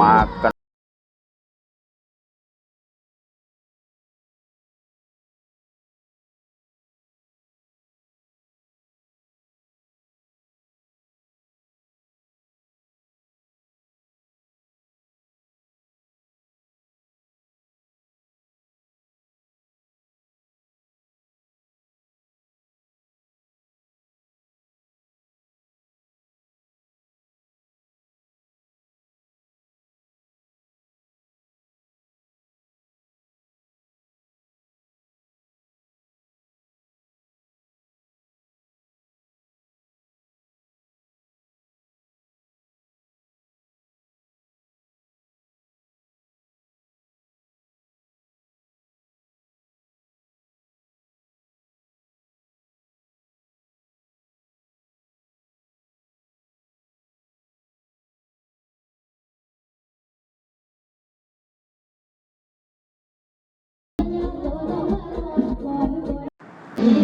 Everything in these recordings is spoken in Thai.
มากัน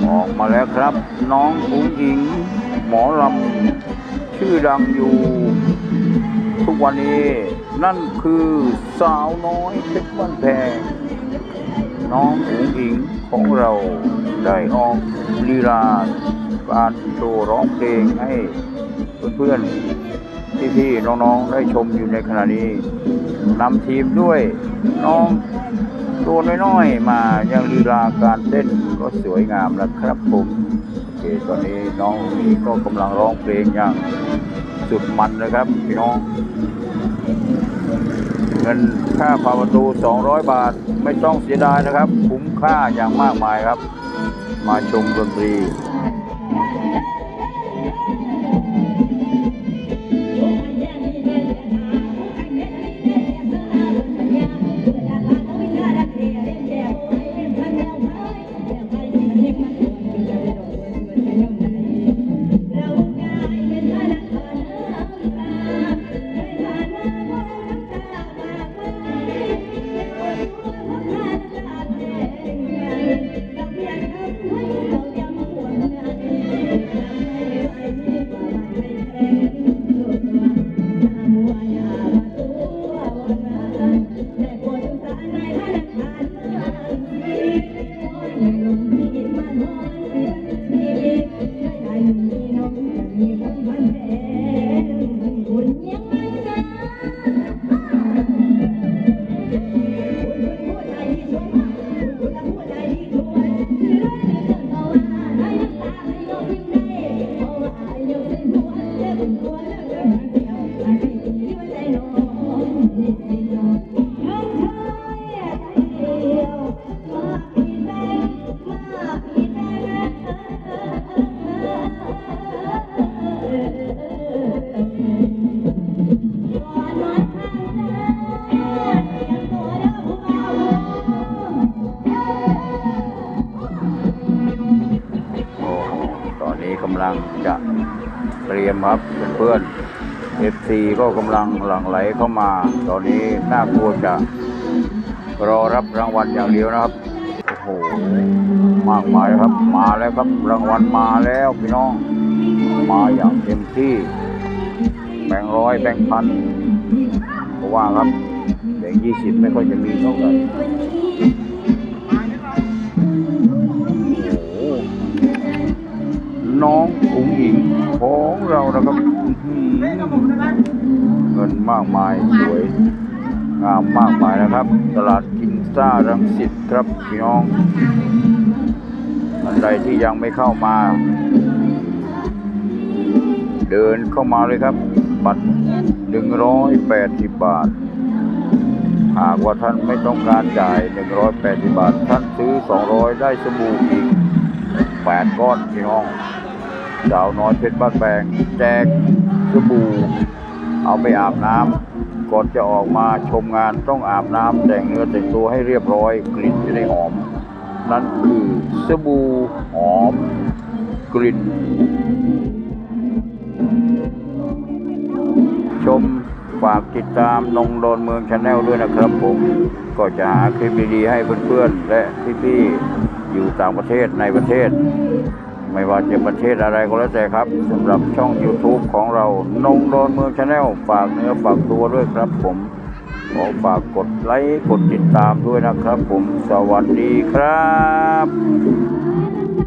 ออกมาแล้วครับ น้องอุ๋งอิง หมอลำชื่อดังอยู่ ทุกวันนี้ นั่นคือสาวน้อยเพชรบ้านแพงน้องอุ๋งอิงของเราได้ออกลีลาการโชว์ร้องเพลงให้เพื่อนๆพี่ๆน้องๆได้ชมอยู่ในขณะนี้นำทีมด้วยน้อง ตัวน้อยๆ มายังลีลาการเต้นก็สวยงามแล้วครับผมโอเคตอนนี้น้องนี้ก็กำลังร้องเพลงอย่างสุดมันนะครับพี่น้อง เงินค่าผ่าประตู 200 บาทไม่ต้องเสียดายนะครับ คุ้มค่าอย่างมากมายครับ มาชมดนตรี กำลังจะเตรียมครับเพื่อนๆ FC ก็กำลังหลั่งไหลเข้ามา ตอนนี้น่ากลัวจะรอรับรางวัลอย่างเดียวนะครับโอ้โหมากมายครับ มาแล้วครับรางวัลมาแล้วพี่น้อง มาอย่างเต็มที่ แบ่งร้อยแบ่งพันเพราะว่าครับแบ่งยี่สิบไม่ค่อยจะมีเท่ากันโของเรานะครับเงินมากมายสวยงามมากมายนะครับ ตลาดกินซ่ารังสิตครับพี่น้องอันใดที่ยังไม่เข้ามา เดินเข้ามาเลยครับ บัตรหนึ่งร้อยแปดสิบบาท หากว่าท่านไม่ต้องการจ่ายหนึ่งร้อยแปดสิบบาท ท่านซื้อสองร้อยได้สบู่อีกแปดก้อนพี่น้อง สาวน้อยเพชรบ้านแปงแจกสบู่เอาไปอาบน้ำก่อนจะออกมาชมงานต้องอาบน้ำแต่งเนื้อแต่งตัวให้เรียบร้อยกลิ่นจะได้หอม นั่นคือสบู่หอมกลิ่น ชมฝากติดตามนงโดนเมืองชาแนลด้วยนะครับผม ก็จะหาคลิปดีๆให้เพื่อนๆ และพี่ๆ อยู่ต่างประเทศในประเทศ ไม่ว่าจะประเทศอะไรก็แล้วแต่ครับสำหรับช่อง YouTube ของเรานงโดนเมืองชาแนลฝากเนื้อฝากตัวด้วยครับผมขอฝากกดไลค์กดติดตามด้วยนะครับผมสวัสดีครับ